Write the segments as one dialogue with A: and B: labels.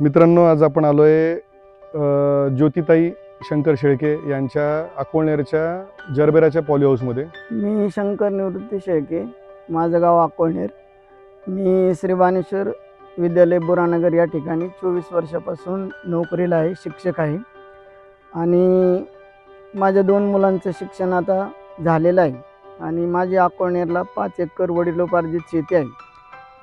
A: मित्रांनो आज आपण आलो आहे ज्योतिताई शंकर शेळके यांच्या अकोळनेरच्या जरबेराच्या पॉली हाऊसमध्ये
B: मी शंकर निवृत्ती शेळके माझं गाव अकोळनेर. मी श्रीवानेश्वर विद्यालय बुरानगर या ठिकाणी चोवीस वर्षापासून नोकरीला आहे शिक्षक आहे. आणि माझ्या दोन मुलांचं शिक्षण आता झालेलं आहे. आणि माझी अकोळनेरला पाच एकर वडिलोपार्जित शेती आहे.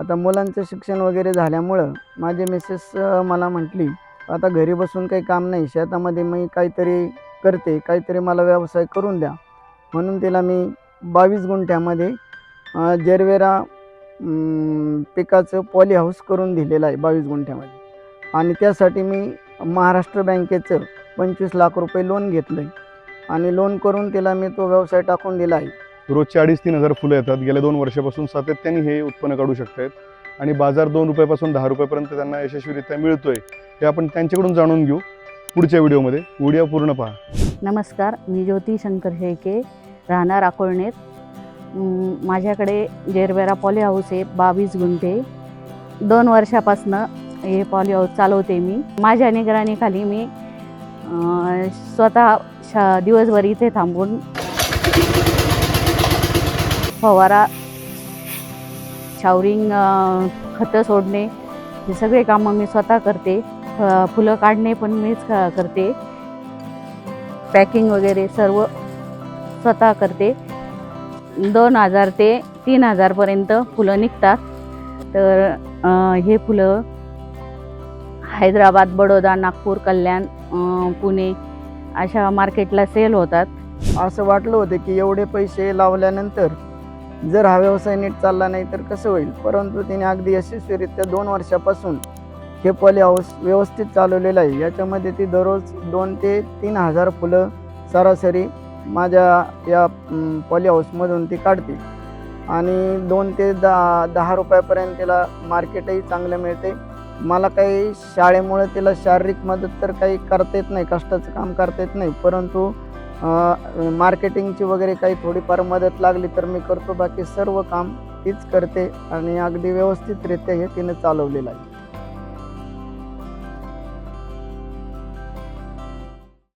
B: आता मुलांचं शिक्षण वगैरे झाल्यामुळं माझे मिसेस मला म्हटली आता घरी बसून काही काम नाही शेतामध्ये मी काहीतरी करते काहीतरी मला व्यवसाय करून द्या. म्हणून तिला मी बावीस गुंठ्यामध्ये जेरवेरा जरवेरा पिकाचं पॉली हाऊस करून दिलेलं आहे बावीस गुंठ्यामध्ये. आणि त्यासाठी मी महाराष्ट्र बँकेचं पंचवीस लाख रुपये लोन घेतलं आहे आणि लोन करून तिला मी तो व्यवसाय टाकून दिला आहे.
A: रोजचे अडीच तीन हजार फुलं येतात. गेल्या दोन वर्षापासून सातत्याने हे उत्पन्न काढू शकतायत. आणि बाजार दोन रुपयापासून दहा रुपयापर्यंत त्यांना यशस्वीरित्या मिळतोय. हे आपण त्यांच्याकडून जाणून घेऊ पुढच्या व्हिडिओमध्ये. व्हिडिओ पूर्ण पहा.
C: नमस्कार मी ज्योती शंकर शेळके राहणार अकोळणेत माझ्याकडे जेरबेरा पॉली हाऊस आहे बावीस गुंठे. दोन वर्षापासनं हे पॉली हाऊस चालवते मी. माझ्या निगराणीखाली मी स्वतः शा दिवसभर इथे थांबून फवारा शावरिंग खतं सोडणे हे सगळे कामं मी स्वतः करते. फ- फुलं काढणे पण मीच करते. पॅकिंग वगैरे सर्व स्वतः करते. दोन हजार ते तीन हजारपर्यंत फुलं निघतात. तर हे फुलं हैदराबाद बडोदा नागपूर कल्याण पुणे अशा मार्केटला सेल होतात.
B: असं वाटलं होतं की एवढे पैसे लावल्यानंतर जर हा व्यवसाय नीट चालला नाही तर कसं होईल? परंतु तिने अगदी यशस्वीरित्या दोन वर्षापासून हे पॉली हाऊस व्यवस्थित चालवलेलं आहे. याच्यामध्ये ती दररोज दोन ते तीन हजार फुलं सरासरी माझ्या या पॉली हाऊसमधून ती काढते. आणि दोन ते दहा दहा रुपयापर्यंत तिला मार्केटही चांगलं मिळते. मला काही शाळेमुळे तिला शारीरिक मदत तर काही करता येत नाही कष्टाचं काम करता येत नाही. परंतु मार्केटिंगची वगैरे काही थोडीफार मदत लागली तर मी करतो. बाकी सर्व काम तीच करते आणि अगदी व्यवस्थितरित्या हे तिने चालवलेलं आहे.